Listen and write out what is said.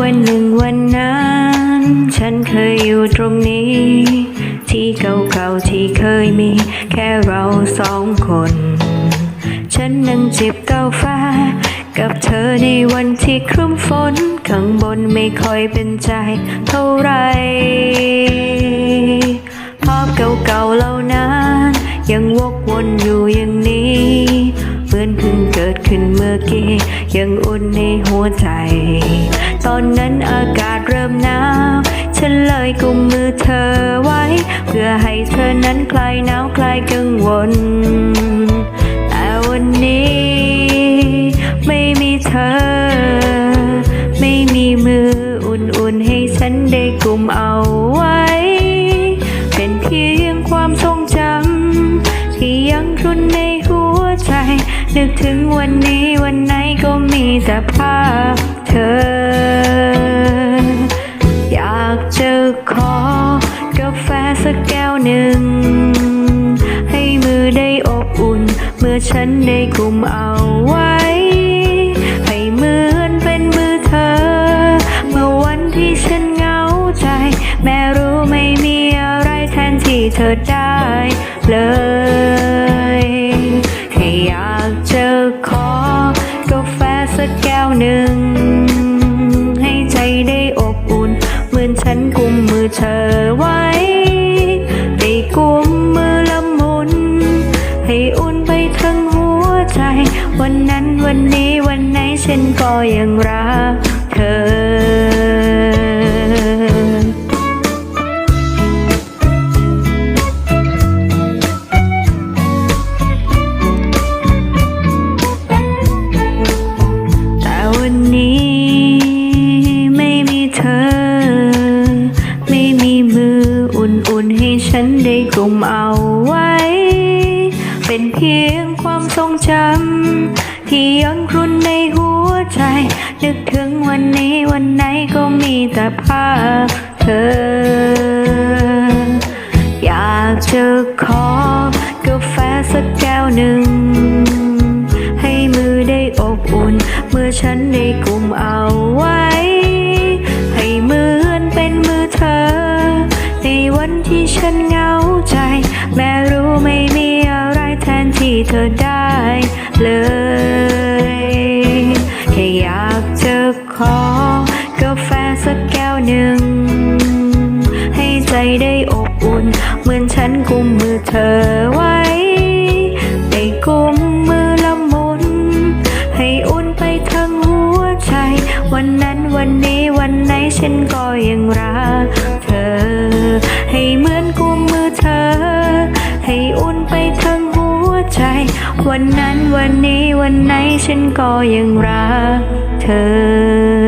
วันหนึ่งวันนั้น ฉันเคยอยู่ตรงนี้ ที่เก่าๆที่เคยมี แค่เราสองคน ฉันนั่งจิบกาแฟกับเธอในวันที่ครึ้มฝน ข้างบนไม่ค่อยเป็นใจเท่าไหร ขึ้นเมื่อกี้ยังอุ่นในหัวใจ ตอนนั้นอากาศเริ่มหนาว ฉันเลยกุมมือเธอไว้ เพื่อให้เธอนั้นคลายหนาวคลายกังวล แต่วันนี้ ไม่มีเธอ ไม่มีมืออุ่นๆให้ฉันได้กุมเอาไว้ เป็นเพียงความทรงจำที่ยังรุนใน นึกถึงวันนี้วันไหนก็มีแต่ภาพเธอ อยากจะขอกาแฟสักแก้วหนึ่ง ให้มือได้อบอุ่น เมื่อฉันได้กุมเอาไว้ ให้เหมือนเป็นมือเธอ เมื่อวันที่ฉันเหงาใจ แม้รู้ไม่มีอะไรแทนที่เธอได้เลย หนึ่ง ให้ใจได้อบอุ่น เหมือนฉันกุมมือเธอไว้ได้กุมมือละมุน ให้อุ่นไปทั้งหัวใจ วันนั้นวันนี้วันไหนฉันก็ยังรักเธอ กลุ่มเอาไว้ เป็นเพียงความทรงจำที่ยังครุนในหัวใจ นึกถึงวันนี้วันไหนก็มีแต่ภาพเธอ อยากจะขอกาแฟสักแก้วหนึ่ง ให้มือได้อบอุ่น เมื่อฉันได้กุมเอาไว้ ให้เหมือนเป็นมือเธอ ในวันที่ฉันเหงา เธอได้เลย แค่อยากจะขอกาแฟสักแก้วหนึ่ง ให้ใจได้อบอุ่น เหมือนฉันกุมมือเธอไว้ได้กุมมือละมุน ให้อุ่นไปทั้งหัวใจ วันนั้นวันนี้วันไหนฉันก็ยังรักเธอ ให้เหมือนกุมมือเธอ ให้อุ่นไปทั้ง ใจ วันนั้นวันนี้วันไหนฉันก็ยังรักเธอ